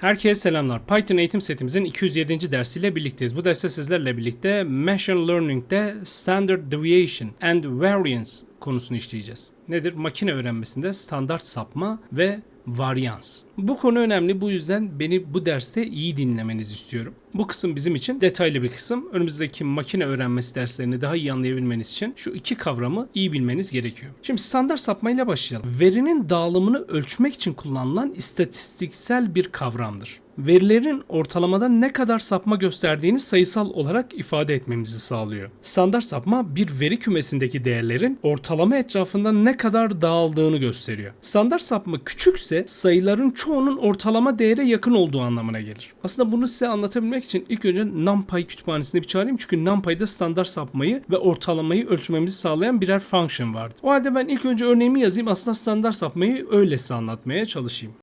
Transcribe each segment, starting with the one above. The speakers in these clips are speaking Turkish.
Herkese selamlar. Python eğitim setimizin 207. dersiyle birlikteyiz. Bu derste sizlerle birlikte Machine Learning'de Standard Deviation and Variance konusunu işleyeceğiz. Nedir? Makine öğrenmesinde standart sapma ve varyans. Bu konu önemli. Bu yüzden beni bu derste iyi dinlemenizi istiyorum. Bu kısım bizim için detaylı bir kısım. Önümüzdeki makine öğrenmesi derslerini daha iyi anlayabilmeniz için şu iki kavramı iyi bilmeniz gerekiyor. Şimdi standart sapmayla başlayalım. Verinin dağılımını ölçmek için kullanılan istatistiksel bir kavramdır verilerin ortalamada ne kadar sapma gösterdiğini sayısal olarak ifade etmemizi sağlıyor. Standart sapma bir veri kümesindeki değerlerin ortalama etrafında ne kadar dağıldığını gösteriyor. Standart sapma küçükse sayıların çoğunun ortalama değere yakın olduğu anlamına gelir. Aslında bunu size anlatabilmek için ilk önce NumPy kütüphanesini bir çağırayım çünkü NumPy'da standart sapmayı ve ortalamayı ölçmemizi sağlayan birer function vardı. O halde ben ilk önce örneğimi yazayım aslında standart sapmayı öylesi anlatmaya çalışayım.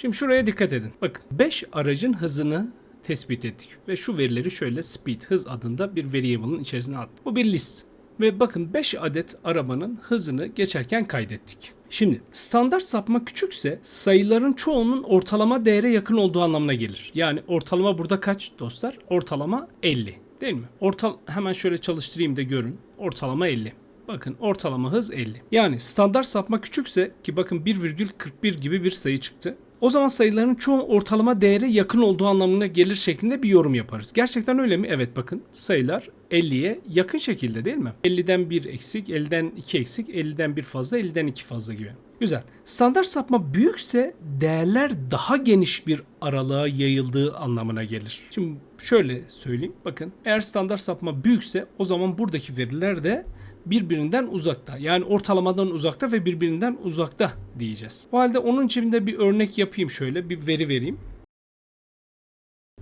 Şimdi şuraya dikkat edin. Bakın 5 aracın hızını tespit ettik ve şu verileri şöyle speed hız adında bir variable'ın içerisine attık. Bu bir list. Ve bakın 5 adet arabanın hızını geçerken kaydettik. Şimdi standart sapma küçükse sayıların çoğunun ortalama değere yakın olduğu anlamına gelir. Yani ortalama burada kaç dostlar? Ortalama 50 değil mi? Ortal hemen şöyle çalıştırayım da görün. Ortalama 50. Bakın ortalama hız 50. Yani standart sapma küçükse ki bakın 1,41 gibi bir sayı çıktı. O zaman sayıların çoğu ortalama değere yakın olduğu anlamına gelir şeklinde bir yorum yaparız. Gerçekten öyle mi? Evet bakın sayılar 50'ye yakın şekilde değil mi? 50'den 1 eksik, 50'den 2 eksik, 50'den 1 fazla, 50'den 2 fazla gibi. Güzel. Standart sapma büyükse değerler daha geniş bir aralığa yayıldığı anlamına gelir. Şimdi şöyle söyleyeyim. Bakın eğer standart sapma büyükse o zaman buradaki veriler de birbirinden uzakta. Yani ortalamadan uzakta ve birbirinden uzakta diyeceğiz. O halde onun için de bir örnek yapayım şöyle bir veri vereyim.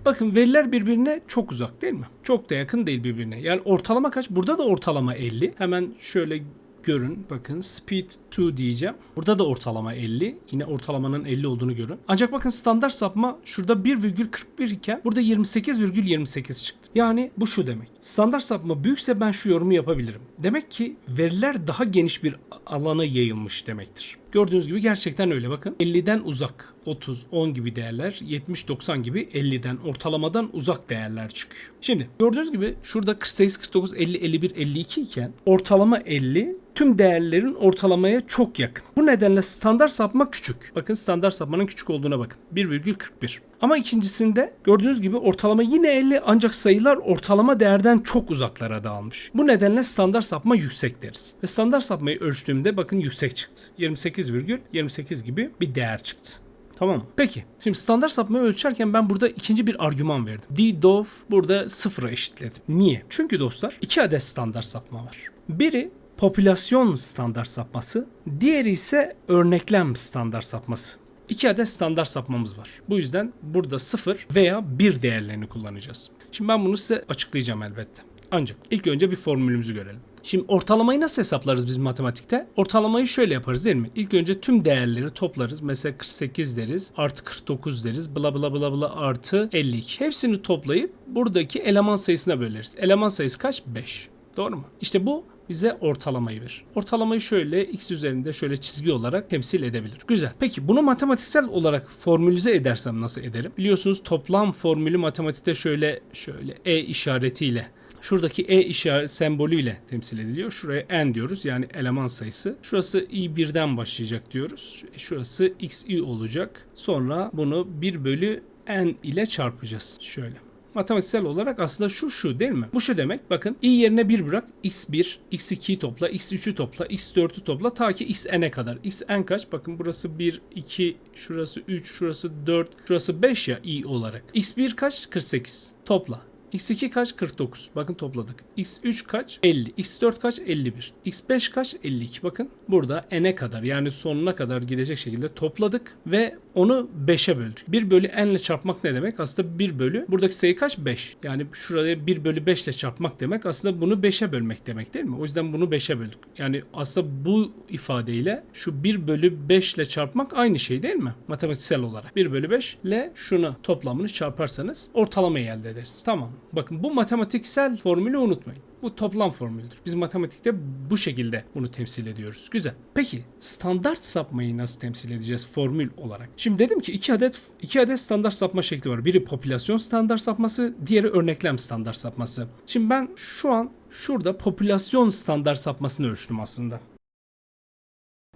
Bakın veriler birbirine çok uzak değil mi? Çok da yakın değil birbirine. Yani ortalama kaç? Burada da ortalama 50. Hemen şöyle görün. Bakın speed 2 diyeceğim. Burada da ortalama 50. Yine ortalamanın 50 olduğunu görün. Ancak bakın standart sapma şurada 1,41 iken burada 28,28 çıktı. Yani bu şu demek. Standart sapma büyükse ben şu yorumu yapabilirim. Demek ki veriler daha geniş bir alana yayılmış demektir. Gördüğünüz gibi gerçekten öyle bakın. 50'den uzak 30, 10 gibi değerler 70, 90 gibi 50'den ortalamadan uzak değerler çıkıyor. Şimdi gördüğünüz gibi şurada 48, 49, 50, 51, 52 iken ortalama 50 tüm değerlerin ortalamaya çok yakın. Bu nedenle standart sapma küçük. Bakın standart sapmanın küçük olduğuna bakın. 1,41. Ama ikincisinde gördüğünüz gibi ortalama yine 50 ancak sayılar ortalama değerden çok uzaklara dağılmış. Bu nedenle standart sapma yüksek deriz. Ve standart sapmayı ölçtüğümde bakın yüksek çıktı. 28,28 gibi bir değer çıktı. Tamam mı? Peki. Şimdi standart sapmayı ölçerken ben burada ikinci bir argüman verdim. d-dov burada sıfıra eşitledim. Niye? Çünkü dostlar iki adet standart sapma var. Biri popülasyon standart sapması, diğeri ise örneklem standart sapması. İki adet standart sapmamız var. Bu yüzden burada 0 veya 1 değerlerini kullanacağız. Şimdi ben bunu size açıklayacağım elbette. Ancak ilk önce bir formülümüzü görelim. Şimdi ortalamayı nasıl hesaplarız biz matematikte? Ortalamayı şöyle yaparız değil mi? İlk önce tüm değerleri toplarız. Mesela 48 deriz, artı 49 deriz, bla bla bla bla artı 52. Hepsini toplayıp buradaki eleman sayısına böleriz. Eleman sayısı kaç? 5. Doğru mu? İşte bu bize ortalamayı verir. Ortalamayı şöyle x üzerinde şöyle çizgi olarak temsil edebilir. Güzel. Peki bunu matematiksel olarak formülize edersem nasıl ederim? Biliyorsunuz toplam formülü matematikte şöyle şöyle e işaretiyle Şuradaki e işaret sembolüyle temsil ediliyor. Şuraya n diyoruz yani eleman sayısı. Şurası i1'den başlayacak diyoruz. Şurası xi olacak. Sonra bunu 1 bölü n ile çarpacağız. Şöyle matematiksel olarak aslında şu şu değil mi? Bu şu demek bakın i yerine 1 bırak x1, x2'yi topla, x3'ü topla, x4'ü topla ta ki xn'e kadar. xn kaç? Bakın burası 1, 2, şurası 3, şurası 4, şurası 5 ya i olarak. x1 kaç? 48. Topla. X2 kaç? 49. Bakın topladık. X3 kaç? 50. X4 kaç? 51. X5 kaç? 52. Bakın burada n'e kadar yani sonuna kadar gidecek şekilde topladık ve onu 5'e böldük. 1 bölü n ile çarpmak ne demek? Aslında 1 bölü buradaki sayı kaç? 5. Yani şuraya 1 bölü 5 ile çarpmak demek aslında bunu 5'e bölmek demek değil mi? O yüzden bunu 5'e böldük. Yani aslında bu ifadeyle şu 1 bölü 5 ile çarpmak aynı şey değil mi? Matematiksel olarak. 1 bölü 5 ile şunu toplamını çarparsanız ortalamayı elde edersiniz. Tamam. Bakın bu matematiksel formülü unutmayın. Bu toplam formüldür. Biz matematikte bu şekilde bunu temsil ediyoruz. Güzel. Peki standart sapmayı nasıl temsil edeceğiz formül olarak? Şimdi dedim ki iki adet iki adet standart sapma şekli var. Biri popülasyon standart sapması, diğeri örneklem standart sapması. Şimdi ben şu an şurada popülasyon standart sapmasını ölçtüm aslında.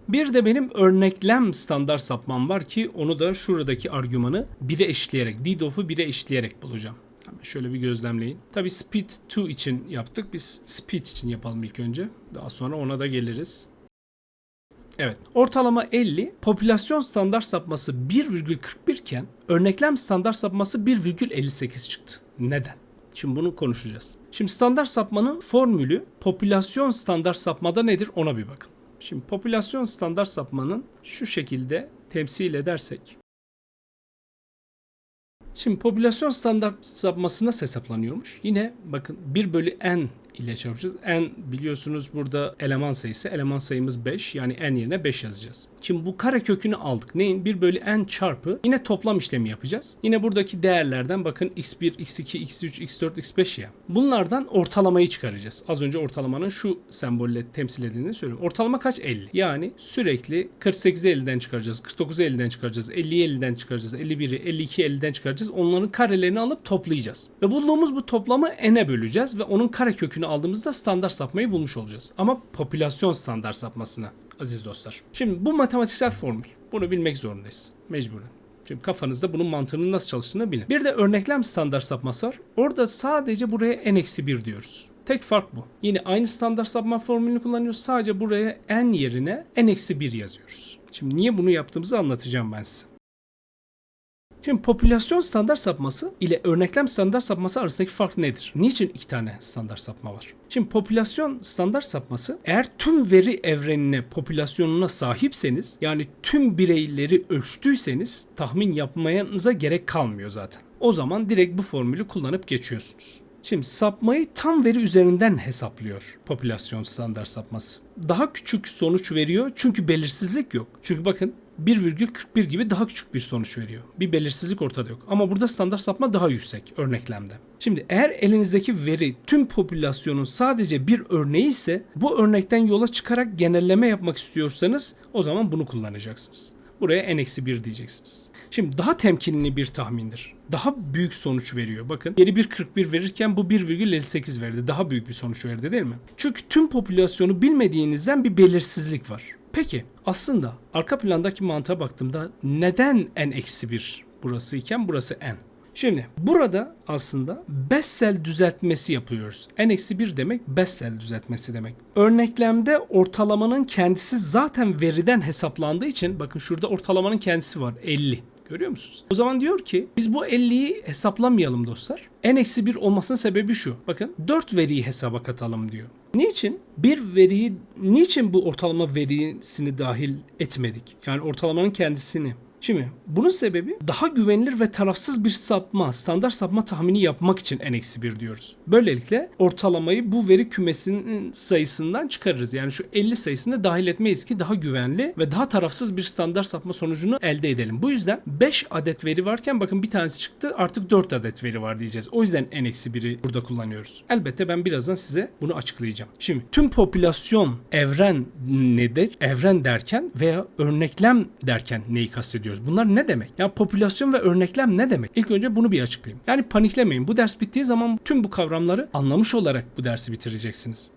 Bir de benim örneklem standart sapmam var ki onu da şuradaki argümanı 1'e eşitleyerek, DDoF'u 1'e eşitleyerek bulacağım. Şöyle bir gözlemleyin. Tabi speed 2 için yaptık. Biz speed için yapalım ilk önce. Daha sonra ona da geliriz. Evet. Ortalama 50, popülasyon standart sapması 1,41 iken örneklem standart sapması 1,58 çıktı. Neden? Şimdi bunu konuşacağız. Şimdi standart sapmanın formülü popülasyon standart sapmada nedir ona bir bakın. Şimdi popülasyon standart sapmanın şu şekilde temsil edersek. Şimdi popülasyon standart sapması nasıl hesaplanıyormuş? Yine bakın 1 bölü n ile çarpacağız. n biliyorsunuz burada eleman sayısı. Eleman sayımız 5 yani n yerine 5 yazacağız. Şimdi bu kare kökünü aldık. Neyin? 1 bölü n çarpı yine toplam işlemi yapacağız. Yine buradaki değerlerden bakın x1, x2, x3, x4, x5 ya. Bunlardan ortalamayı çıkaracağız. Az önce ortalamanın şu sembolle temsil edildiğini söylüyorum. Ortalama kaç? 50. Yani sürekli 48'i 50'den çıkaracağız. 49'u 50'den çıkaracağız. 50'yi 50'den çıkaracağız. 51'i 52'yi 50'den çıkaracağız. Onların karelerini alıp toplayacağız. Ve bulduğumuz bu toplamı n'e böleceğiz ve onun kare kökünü aldığımızda standart sapmayı bulmuş olacağız. Ama popülasyon standart sapmasını aziz dostlar. Şimdi bu matematiksel formül. Bunu bilmek zorundayız. Mecburen. Şimdi kafanızda bunun mantığının nasıl çalıştığını bilin. Bir de örneklem standart sapması var. Orada sadece buraya n-1 diyoruz. Tek fark bu. Yine aynı standart sapma formülünü kullanıyoruz. Sadece buraya n yerine n-1 yazıyoruz. Şimdi niye bunu yaptığımızı anlatacağım ben size. Şimdi popülasyon standart sapması ile örneklem standart sapması arasındaki fark nedir? Niçin iki tane standart sapma var? Şimdi popülasyon standart sapması eğer tüm veri evrenine, popülasyonuna sahipseniz yani tüm bireyleri ölçtüyseniz tahmin yapmanıza gerek kalmıyor zaten. O zaman direkt bu formülü kullanıp geçiyorsunuz. Şimdi sapmayı tam veri üzerinden hesaplıyor popülasyon standart sapması. Daha küçük sonuç veriyor çünkü belirsizlik yok. Çünkü bakın 1,41 gibi daha küçük bir sonuç veriyor. Bir belirsizlik ortada yok. Ama burada standart sapma daha yüksek örneklemde. Şimdi eğer elinizdeki veri tüm popülasyonun sadece bir örneği ise bu örnekten yola çıkarak genelleme yapmak istiyorsanız o zaman bunu kullanacaksınız. Buraya n-1 diyeceksiniz. Şimdi daha temkinli bir tahmindir. Daha büyük sonuç veriyor. Bakın geri 1.41 verirken bu 1,58 verdi. Daha büyük bir sonuç verdi değil mi? Çünkü tüm popülasyonu bilmediğinizden bir belirsizlik var. Peki aslında arka plandaki mantığa baktığımda neden n-1 burası iken burası n? Şimdi burada aslında Bessel düzeltmesi yapıyoruz. n-1 demek Bessel düzeltmesi demek. Örneklemde ortalamanın kendisi zaten veriden hesaplandığı için bakın şurada ortalamanın kendisi var 50. Görüyor musunuz? O zaman diyor ki biz bu 50'yi hesaplamayalım dostlar. n-1 olmasının sebebi şu. Bakın 4 veriyi hesaba katalım diyor. Niçin? Bir veriyi, niçin bu ortalama verisini dahil etmedik? Yani ortalamanın kendisini. Şimdi bunun sebebi daha güvenilir ve tarafsız bir sapma, standart sapma tahmini yapmak için n-1 diyoruz. Böylelikle ortalamayı bu veri kümesinin sayısından çıkarırız. Yani şu 50 sayısını dahil etmeyiz ki daha güvenli ve daha tarafsız bir standart sapma sonucunu elde edelim. Bu yüzden 5 adet veri varken bakın bir tanesi çıktı artık 4 adet veri var diyeceğiz. O yüzden n-1'i burada kullanıyoruz. Elbette ben birazdan size bunu açıklayacağım. Şimdi tüm popülasyon evren nedir? Evren derken veya örneklem derken neyi kastediyoruz? Bunlar ne demek? Yani popülasyon ve örneklem ne demek? İlk önce bunu bir açıklayayım. Yani paniklemeyin. Bu ders bittiği zaman tüm bu kavramları anlamış olarak bu dersi bitireceksiniz.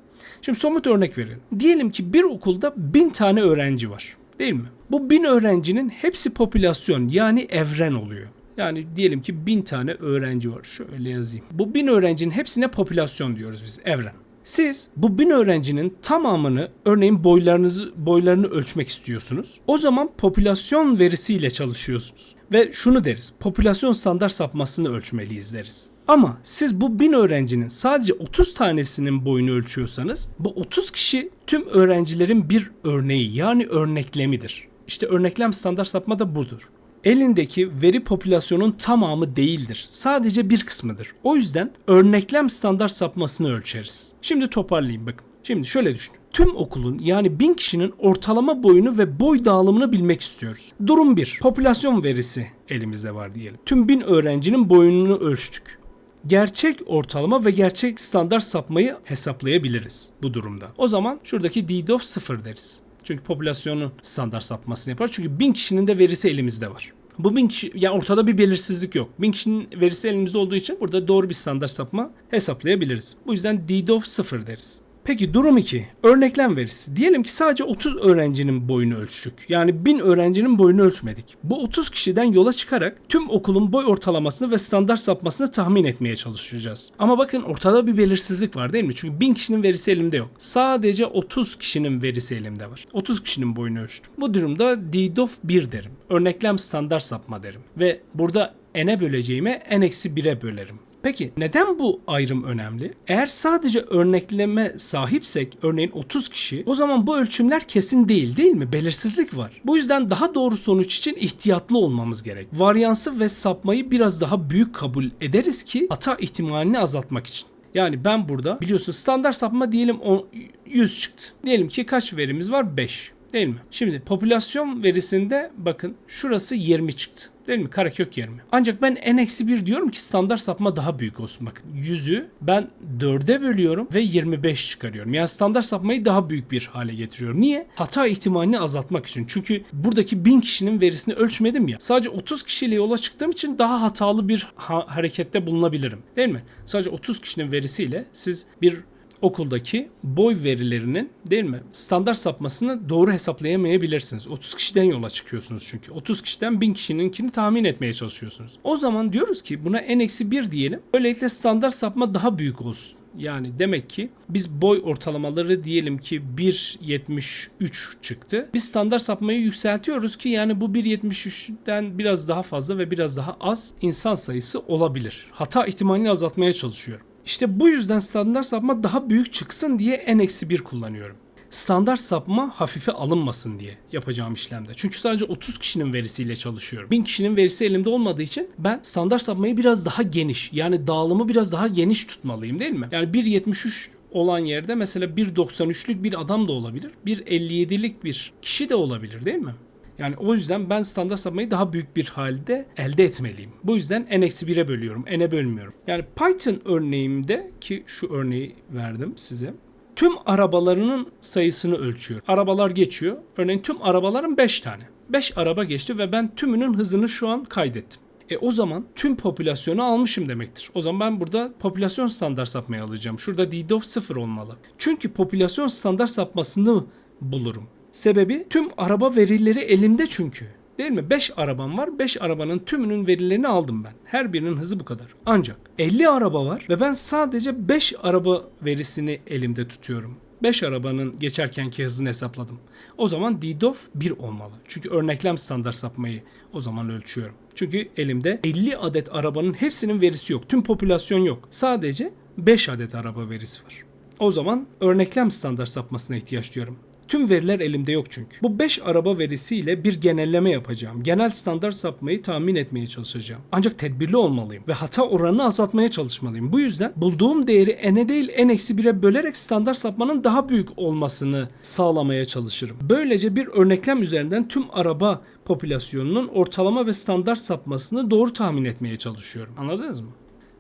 Şimdi somut örnek verelim. Diyelim ki bir okulda bin tane öğrenci var. Değil mi? Bu bin öğrencinin hepsi popülasyon yani evren oluyor. Yani diyelim ki bin tane öğrenci var. Şöyle yazayım. Bu bin öğrencinin hepsine popülasyon diyoruz biz evren. Siz bu bin öğrencinin tamamını örneğin boylarınızı boylarını ölçmek istiyorsunuz. O zaman popülasyon verisiyle çalışıyorsunuz. Ve şunu deriz. Popülasyon standart sapmasını ölçmeliyiz deriz. Ama siz bu bin öğrencinin sadece 30 tanesinin boyunu ölçüyorsanız bu 30 kişi tüm öğrencilerin bir örneği yani örneklemidir. İşte örneklem standart sapma da budur elindeki veri popülasyonun tamamı değildir. Sadece bir kısmıdır. O yüzden örneklem standart sapmasını ölçeriz. Şimdi toparlayayım bakın. Şimdi şöyle düşünün. Tüm okulun yani bin kişinin ortalama boyunu ve boy dağılımını bilmek istiyoruz. Durum 1. Popülasyon verisi elimizde var diyelim. Tüm bin öğrencinin boyunu ölçtük. gerçek ortalama ve gerçek standart sapmayı hesaplayabiliriz bu durumda. O zaman şuradaki DDoF 0 deriz. Çünkü popülasyonun standart sapmasını yapar. Çünkü 1000 kişinin de verisi elimizde var. Bu 1000 kişi, yani ortada bir belirsizlik yok. 1000 kişinin verisi elimizde olduğu için burada doğru bir standart sapma hesaplayabiliriz. Bu yüzden DDoF 0 deriz. Peki durum 2. Örneklem verisi. Diyelim ki sadece 30 öğrencinin boyunu ölçtük. Yani 1000 öğrencinin boyunu ölçmedik. Bu 30 kişiden yola çıkarak tüm okulun boy ortalamasını ve standart sapmasını tahmin etmeye çalışacağız. Ama bakın ortada bir belirsizlik var değil mi? Çünkü 1000 kişinin verisi elimde yok. Sadece 30 kişinin verisi elimde var. 30 kişinin boyunu ölçtüm. Bu durumda DDoF 1 derim. Örneklem standart sapma derim. Ve burada n'e böleceğime n-1'e bölerim. Peki neden bu ayrım önemli? Eğer sadece örnekleme sahipsek, örneğin 30 kişi, o zaman bu ölçümler kesin değil değil mi? Belirsizlik var. Bu yüzden daha doğru sonuç için ihtiyatlı olmamız gerek. Varyansı ve sapmayı biraz daha büyük kabul ederiz ki hata ihtimalini azaltmak için. Yani ben burada biliyorsun standart sapma diyelim o 100 çıktı. Diyelim ki kaç verimiz var? 5. Değil mi? Şimdi popülasyon verisinde bakın şurası 20 çıktı. Değil mi? Karekök 20. Ancak ben n-1 diyorum ki standart sapma daha büyük olsun. Bakın 100'ü ben 4'e bölüyorum ve 25 çıkarıyorum. Yani standart sapmayı daha büyük bir hale getiriyorum. Niye? Hata ihtimalini azaltmak için. Çünkü buradaki 1000 kişinin verisini ölçmedim ya. Sadece 30 kişiyle yola çıktığım için daha hatalı bir ha- harekette bulunabilirim. Değil mi? Sadece 30 kişinin verisiyle siz bir okuldaki boy verilerinin değil mi standart sapmasını doğru hesaplayamayabilirsiniz. 30 kişiden yola çıkıyorsunuz çünkü. 30 kişiden 1000 kişininkini tahmin etmeye çalışıyorsunuz. O zaman diyoruz ki buna n-1 diyelim. Böylelikle standart sapma daha büyük olsun. Yani demek ki biz boy ortalamaları diyelim ki 1.73 çıktı. Biz standart sapmayı yükseltiyoruz ki yani bu 1.73'ten biraz daha fazla ve biraz daha az insan sayısı olabilir. Hata ihtimalini azaltmaya çalışıyorum. İşte bu yüzden standart sapma daha büyük çıksın diye n-1 kullanıyorum. Standart sapma hafife alınmasın diye yapacağım işlemde. Çünkü sadece 30 kişinin verisiyle çalışıyorum. 1000 kişinin verisi elimde olmadığı için ben standart sapmayı biraz daha geniş yani dağılımı biraz daha geniş tutmalıyım değil mi? Yani 1.73 olan yerde mesela 1.93'lük bir adam da olabilir. 1.57'lik bir kişi de olabilir değil mi? Yani o yüzden ben standart sapmayı daha büyük bir halde elde etmeliyim. Bu yüzden n-1'e bölüyorum. n'e bölmüyorum. Yani Python örneğimde ki şu örneği verdim size. Tüm arabalarının sayısını ölçüyor. Arabalar geçiyor. Örneğin tüm arabaların 5 tane. 5 araba geçti ve ben tümünün hızını şu an kaydettim. E o zaman tüm popülasyonu almışım demektir. O zaman ben burada popülasyon standart sapmayı alacağım. Şurada DDoF 0 olmalı. Çünkü popülasyon standart sapmasını bulurum. Sebebi tüm araba verileri elimde çünkü. Değil mi? 5 arabam var. 5 arabanın tümünün verilerini aldım ben. Her birinin hızı bu kadar. Ancak 50 araba var ve ben sadece 5 araba verisini elimde tutuyorum. 5 arabanın geçerkenki hızını hesapladım. O zaman DDoF 1 olmalı. Çünkü örneklem standart sapmayı o zaman ölçüyorum. Çünkü elimde 50 adet arabanın hepsinin verisi yok. Tüm popülasyon yok. Sadece 5 adet araba verisi var. O zaman örneklem standart sapmasına ihtiyaç duyuyorum. Tüm veriler elimde yok çünkü. Bu 5 araba verisiyle bir genelleme yapacağım. Genel standart sapmayı tahmin etmeye çalışacağım. Ancak tedbirli olmalıyım ve hata oranını azaltmaya çalışmalıyım. Bu yüzden bulduğum değeri n'e değil n-1'e bölerek standart sapmanın daha büyük olmasını sağlamaya çalışırım. Böylece bir örneklem üzerinden tüm araba popülasyonunun ortalama ve standart sapmasını doğru tahmin etmeye çalışıyorum. Anladınız mı?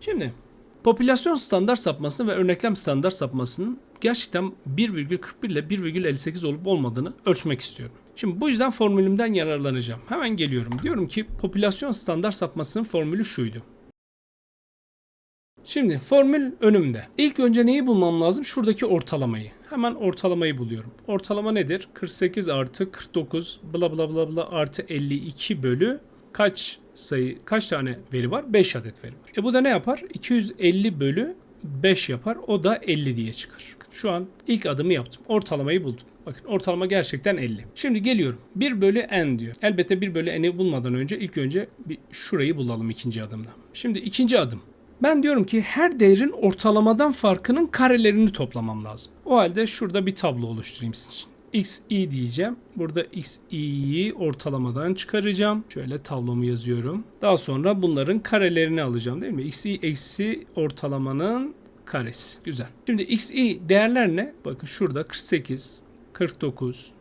Şimdi Popülasyon standart sapmasını ve örneklem standart sapmasının gerçekten 1,41 ile 1,58 olup olmadığını ölçmek istiyorum. Şimdi bu yüzden formülümden yararlanacağım. Hemen geliyorum. Diyorum ki popülasyon standart sapmasının formülü şuydu. Şimdi formül önümde. İlk önce neyi bulmam lazım? Şuradaki ortalamayı. Hemen ortalamayı buluyorum. Ortalama nedir? 48 artı 49 bla bla bla bla artı 52 bölü kaç sayı kaç tane veri var? 5 adet veri var. E bu da ne yapar? 250 bölü 5 yapar. O da 50 diye çıkar. Şu an ilk adımı yaptım. Ortalamayı buldum. Bakın ortalama gerçekten 50. Şimdi geliyorum. 1 bölü n diyor. Elbette 1 bölü n'i bulmadan önce ilk önce bir şurayı bulalım ikinci adımda. Şimdi ikinci adım. Ben diyorum ki her değerin ortalamadan farkının karelerini toplamam lazım. O halde şurada bir tablo oluşturayım sizin için xi diyeceğim. Burada xi'yi ortalamadan çıkaracağım. Şöyle tablomu yazıyorum. Daha sonra bunların karelerini alacağım değil mi? xi eksi ortalamanın karesi. Güzel. Şimdi xi değerler ne? Bakın şurada 48, 49.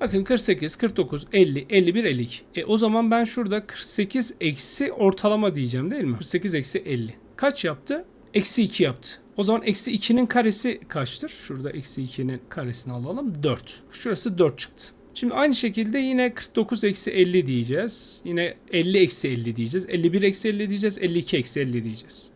Bakın 48, 49, 50, 51, 52. E o zaman ben şurada 48 eksi ortalama diyeceğim değil mi? 48 eksi 50. Kaç yaptı? Eksi 2 yaptı. O zaman eksi 2'nin karesi kaçtır? Şurada eksi 2'nin karesini alalım. 4. Şurası 4 çıktı. Şimdi aynı şekilde yine 49 eksi 50 diyeceğiz. Yine 50 eksi 50 diyeceğiz. 51 eksi 50 diyeceğiz. 52 eksi 50 diyeceğiz.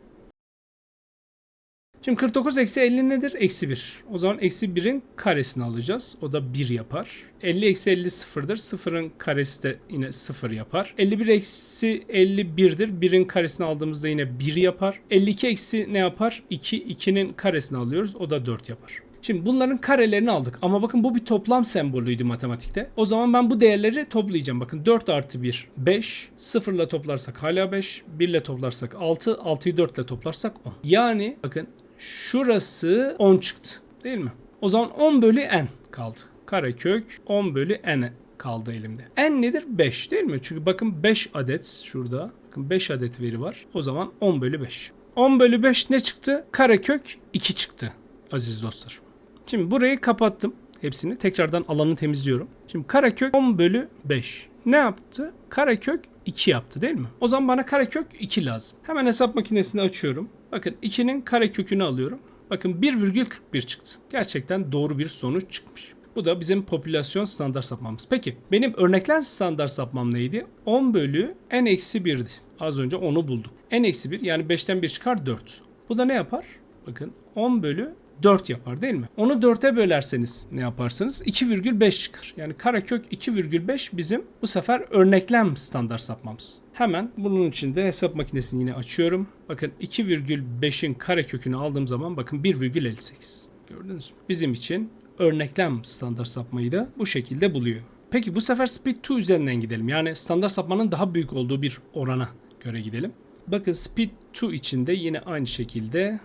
Şimdi 49 eksi 50 nedir? Eksi 1. O zaman eksi 1'in karesini alacağız. O da 1 yapar. 50 eksi 50 sıfırdır. Sıfırın karesi de yine 0 yapar. 51 eksi 51'dir. 1'in karesini aldığımızda yine 1 yapar. 52 eksi ne yapar? 2. 2'nin karesini alıyoruz. O da 4 yapar. Şimdi bunların karelerini aldık. Ama bakın bu bir toplam sembolüydü matematikte. O zaman ben bu değerleri toplayacağım. Bakın 4 artı 1 5. 0 ile toplarsak hala 5. 1 ile toplarsak 6. 6'yı 4 ile toplarsak 10. Yani bakın şurası 10 çıktı. Değil mi? O zaman 10 bölü n kaldı. Karekök 10 bölü n kaldı elimde. N nedir? 5 değil mi? Çünkü bakın 5 adet şurada. Bakın 5 adet veri var. O zaman 10 bölü 5. 10 bölü 5 ne çıktı? Karekök 2 çıktı aziz dostlar. Şimdi burayı kapattım hepsini. Tekrardan alanı temizliyorum. Şimdi karekök 10 bölü 5. Ne yaptı? Karekök 2 yaptı değil mi? O zaman bana karekök 2 lazım. Hemen hesap makinesini açıyorum. Bakın 2'nin karekökünü alıyorum. Bakın 1,41 çıktı. Gerçekten doğru bir sonuç çıkmış. Bu da bizim popülasyon standart sapmamız. Peki benim örneklem standart sapmam neydi? 10 bölü n eksi 1'di. Az önce onu bulduk. n eksi 1 yani 5'ten 1 çıkar 4. Bu da ne yapar? Bakın 10 bölü 4 yapar değil mi? Onu 4'e bölerseniz ne yaparsınız? 2,5 çıkar. Yani karekök 2,5 bizim bu sefer örneklem standart sapmamız. Hemen bunun için de hesap makinesini yine açıyorum. Bakın 2,5'in karekökünü aldığım zaman bakın 1,58. Gördünüz mü? Bizim için örneklem standart sapmayı da bu şekilde buluyor. Peki bu sefer speed 2 üzerinden gidelim. Yani standart sapmanın daha büyük olduğu bir orana göre gidelim. Bakın speed 2 için de yine aynı şekilde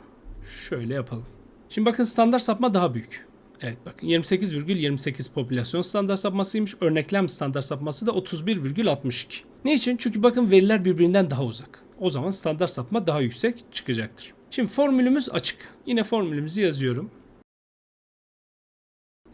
şöyle yapalım. Şimdi bakın standart sapma daha büyük. Evet bakın 28,28 popülasyon standart sapmasıymış. Örneklem standart sapması da 31,62. Niçin? Çünkü bakın veriler birbirinden daha uzak. O zaman standart sapma daha yüksek çıkacaktır. Şimdi formülümüz açık. Yine formülümüzü yazıyorum.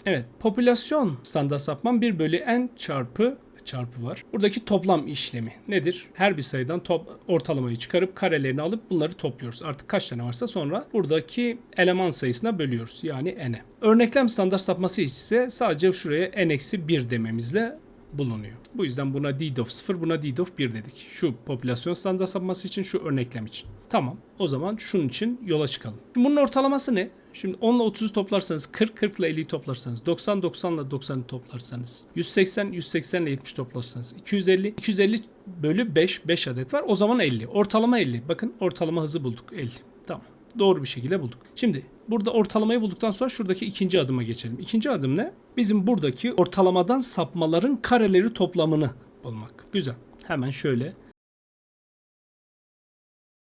Evet, popülasyon standart sapmam 1 bölü n çarpı çarpı var. Buradaki toplam işlemi nedir? Her bir sayıdan top, ortalamayı çıkarıp karelerini alıp bunları topluyoruz. Artık kaç tane varsa sonra buradaki eleman sayısına bölüyoruz. Yani n'e. Örneklem standart sapması ise sadece şuraya n-1 dememizle bulunuyor. Bu yüzden buna DDoF 0, buna DDoF 1 dedik. Şu popülasyon standart sapması için, şu örneklem için. Tamam. O zaman şunun için yola çıkalım. Bunun ortalaması ne? Şimdi 10 ile 30'u toplarsanız 40, 40 ile 50'yi toplarsanız 90, 90 ile 90'ı toplarsanız 180, 180 ile 70 toplarsanız 250, 250 bölü 5, 5 adet var. O zaman 50. Ortalama 50. Bakın ortalama hızı bulduk 50. Tamam. Doğru bir şekilde bulduk. Şimdi burada ortalamayı bulduktan sonra şuradaki ikinci adıma geçelim. İkinci adım ne? Bizim buradaki ortalamadan sapmaların kareleri toplamını bulmak. Güzel. Hemen şöyle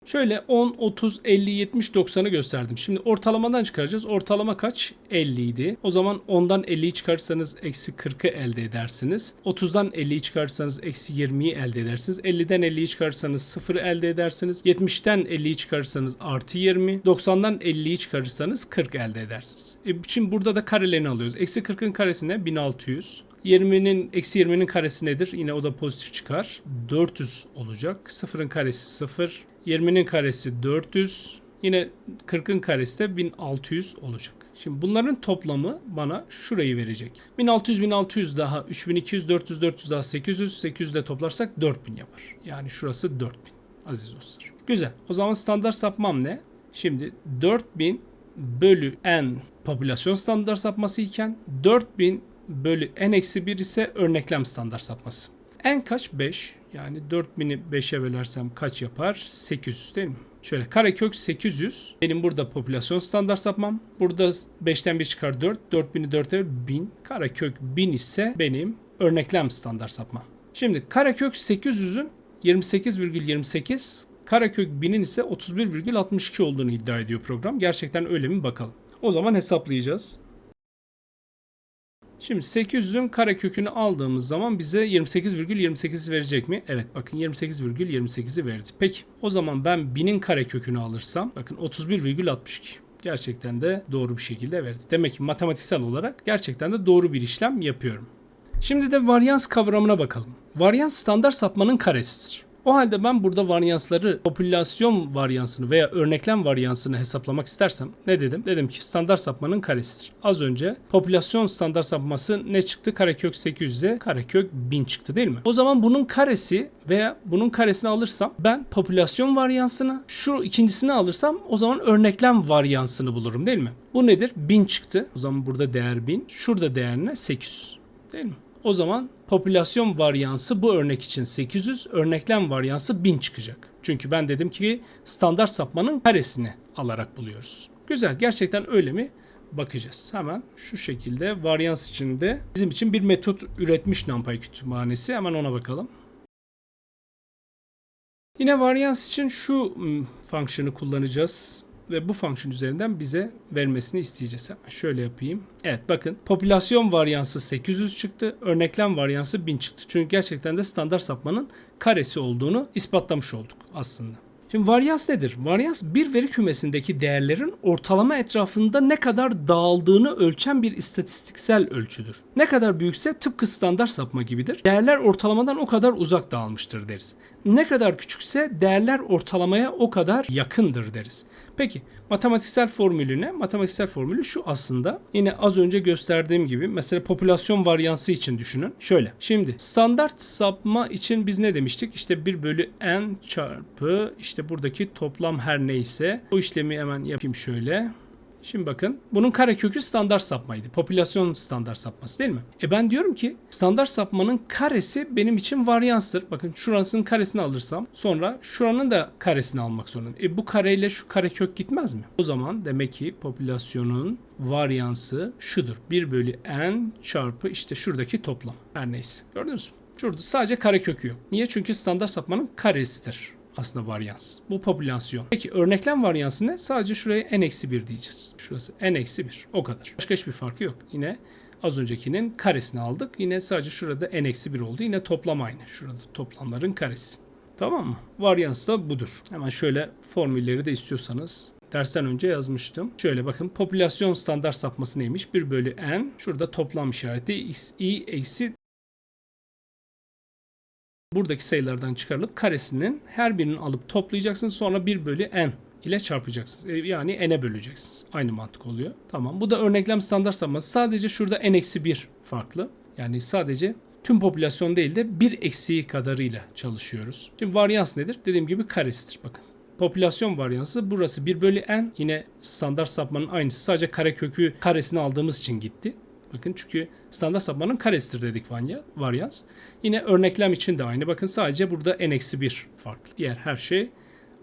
Şöyle 10, 30, 50, 70, 90'ı gösterdim. Şimdi ortalamadan çıkaracağız. Ortalama kaç? 50 idi. O zaman 10'dan 50'yi çıkarsanız eksi 40'ı elde edersiniz. 30'dan 50'yi çıkarsanız eksi 20'yi elde edersiniz. 50'den 50'yi çıkarsanız 0'ı elde edersiniz. 70'ten 50'yi çıkarsanız artı 20. 90'dan 50'yi çıkarırsanız 40 elde edersiniz. E şimdi burada da karelerini alıyoruz. Eksi 40'ın karesi ne? 1600. 20'nin eksi 20'nin karesi nedir? Yine o da pozitif çıkar. 400 olacak. 0'ın karesi 0. 20'nin karesi 400. Yine 40'ın karesi de 1600 olacak. Şimdi bunların toplamı bana şurayı verecek. 1600 1600 daha 3200 400 400 daha 800 800 de toplarsak 4000 yapar. Yani şurası 4000 aziz dostlar. Güzel. O zaman standart sapmam ne? Şimdi 4000 bölü n popülasyon standart sapması iken 4000 bölü n-1 ise örneklem standart sapması. n kaç? 5. Yani 4000'i 5'e bölersem kaç yapar? 800 değil mi? Şöyle karekök 800. Benim burada popülasyon standart sapmam. Burada 5'ten 1 çıkar 4. 4000'i 4'e 1000. Karekök 1000 ise benim örneklem standart sapmam. Şimdi karekök 800'ün 28,28 karekök 1000'in ise 31,62 olduğunu iddia ediyor program. Gerçekten öyle mi bakalım. O zaman hesaplayacağız. Şimdi 800'ün karekökünü aldığımız zaman bize 28,28 verecek mi? Evet bakın 28,28'i verdi. Peki o zaman ben 1000'in karekökünü alırsam bakın 31,62. Gerçekten de doğru bir şekilde verdi. Demek ki matematiksel olarak gerçekten de doğru bir işlem yapıyorum. Şimdi de varyans kavramına bakalım. Varyans standart sapmanın karesidir. O halde ben burada varyansları popülasyon varyansını veya örneklem varyansını hesaplamak istersem ne dedim? Dedim ki standart sapmanın karesidir. Az önce popülasyon standart sapması ne çıktı? Karekök 800'e karekök 1000 çıktı değil mi? O zaman bunun karesi veya bunun karesini alırsam ben popülasyon varyansını şu ikincisini alırsam o zaman örneklem varyansını bulurum değil mi? Bu nedir? 1000 çıktı. O zaman burada değer 1000. Şurada değer ne? 800. Değil mi? O zaman popülasyon varyansı bu örnek için 800, örneklem varyansı 1000 çıkacak. Çünkü ben dedim ki standart sapmanın karesini alarak buluyoruz. Güzel, gerçekten öyle mi? Bakacağız. Hemen şu şekilde varyans içinde bizim için bir metot üretmiş NumPy kütüphanesi. Hemen ona bakalım. Yine varyans için şu hmm, fonksiyonu kullanacağız ve bu fonksiyon üzerinden bize vermesini isteyeceğiz. Hemen şöyle yapayım. Evet bakın popülasyon varyansı 800 çıktı. Örneklem varyansı 1000 çıktı. Çünkü gerçekten de standart sapmanın karesi olduğunu ispatlamış olduk aslında. Şimdi varyans nedir? Varyans bir veri kümesindeki değerlerin ortalama etrafında ne kadar dağıldığını ölçen bir istatistiksel ölçüdür. Ne kadar büyükse tıpkı standart sapma gibidir. Değerler ortalamadan o kadar uzak dağılmıştır deriz. Ne kadar küçükse değerler ortalamaya o kadar yakındır deriz. Peki matematiksel formülü ne? Matematiksel formülü şu aslında. Yine az önce gösterdiğim gibi mesela popülasyon varyansı için düşünün. Şöyle. Şimdi standart sapma için biz ne demiştik? İşte 1 bölü n çarpı işte buradaki toplam her neyse. O işlemi hemen yapayım şöyle. Şimdi bakın bunun karekökü standart sapmaydı. Popülasyon standart sapması değil mi? E ben diyorum ki standart sapmanın karesi benim için varyanstır. Bakın şurasının karesini alırsam sonra şuranın da karesini almak zorundayım. E bu kareyle şu karekök gitmez mi? O zaman demek ki popülasyonun varyansı şudur. 1 bölü n çarpı işte şuradaki toplam. Her neyse. Gördünüz mü? Şurada sadece karekökü yok. Niye? Çünkü standart sapmanın karesidir aslında varyans. Bu popülasyon. Peki örneklem varyansı ne? Sadece şuraya n-1 diyeceğiz. Şurası n-1. O kadar. Başka hiçbir farkı yok. Yine az öncekinin karesini aldık. Yine sadece şurada n-1 oldu. Yine toplam aynı. Şurada toplamların karesi. Tamam mı? Varyans da budur. Hemen şöyle formülleri de istiyorsanız dersten önce yazmıştım. Şöyle bakın popülasyon standart sapması neymiş? 1 bölü n. Şurada toplam işareti x i eksi buradaki sayılardan çıkarılıp karesinin her birini alıp toplayacaksınız. Sonra 1 bölü n ile çarpacaksınız. E, Yani n'e böleceksiniz. Aynı mantık oluyor. Tamam. Bu da örneklem standart sapması. Sadece şurada n-1 farklı. Yani sadece tüm popülasyon değil de bir eksiği kadarıyla çalışıyoruz. Şimdi varyans nedir? Dediğim gibi karesidir. Bakın. Popülasyon varyansı burası 1 bölü n. Yine standart sapmanın aynısı. Sadece karekökü karesini aldığımız için gitti. Bakın çünkü standart sapmanın karesidir dedik vanya, varyans. Yine örneklem için de aynı. Bakın sadece burada n-1 farklı. Diğer her şey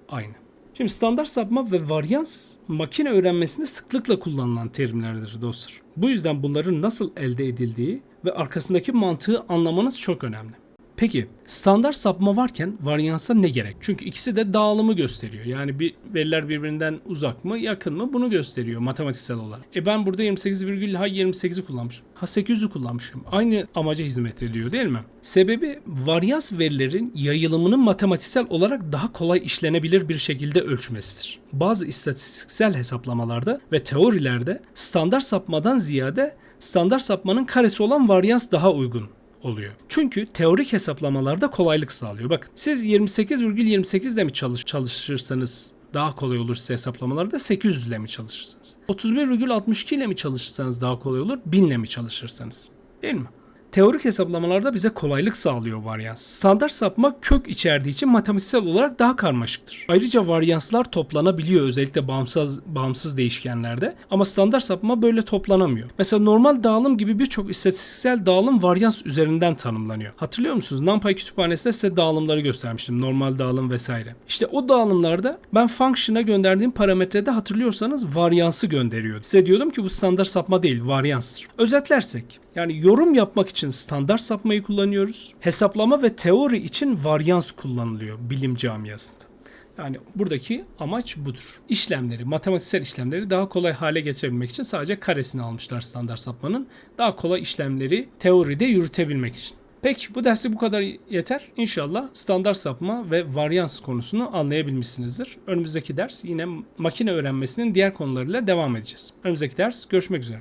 aynı. Şimdi standart sapma ve varyans makine öğrenmesinde sıklıkla kullanılan terimlerdir dostlar. Bu yüzden bunların nasıl elde edildiği ve arkasındaki mantığı anlamanız çok önemli. Peki standart sapma varken varyansa ne gerek? Çünkü ikisi de dağılımı gösteriyor. Yani bir veriler birbirinden uzak mı yakın mı bunu gösteriyor matematiksel olarak. E ben burada 28 virgül ha 28'i kullanmışım. Ha 800'ü kullanmışım. Aynı amaca hizmet ediyor değil mi? Sebebi varyans verilerin yayılımının matematiksel olarak daha kolay işlenebilir bir şekilde ölçmesidir. Bazı istatistiksel hesaplamalarda ve teorilerde standart sapmadan ziyade standart sapmanın karesi olan varyans daha uygun oluyor. Çünkü teorik hesaplamalarda kolaylık sağlıyor. Bakın siz 28,28 ile mi çalış çalışırsanız daha kolay olur size hesaplamalarda 800 ile mi çalışırsanız? 31,62 ile mi çalışırsanız daha kolay olur 1000 ile mi çalışırsanız? Değil mi? Teorik hesaplamalarda bize kolaylık sağlıyor varyans. Standart sapma kök içerdiği için matematiksel olarak daha karmaşıktır. Ayrıca varyanslar toplanabiliyor özellikle bağımsız bağımsız değişkenlerde ama standart sapma böyle toplanamıyor. Mesela normal dağılım gibi birçok istatistiksel dağılım varyans üzerinden tanımlanıyor. Hatırlıyor musunuz? NumPy kütüphanesinde size dağılımları göstermiştim. Normal dağılım vesaire. İşte o dağılımlarda ben function'a gönderdiğim parametrede hatırlıyorsanız varyansı gönderiyordu. Size diyordum ki bu standart sapma değil, varyanstır. Özetlersek yani yorum yapmak için standart sapmayı kullanıyoruz. Hesaplama ve teori için varyans kullanılıyor bilim camiasında. Yani buradaki amaç budur. İşlemleri, matematiksel işlemleri daha kolay hale getirebilmek için sadece karesini almışlar standart sapmanın. Daha kolay işlemleri teoride yürütebilmek için. Peki bu dersi bu kadar yeter. İnşallah standart sapma ve varyans konusunu anlayabilmişsinizdir. Önümüzdeki ders yine makine öğrenmesinin diğer konularıyla devam edeceğiz. Önümüzdeki ders görüşmek üzere.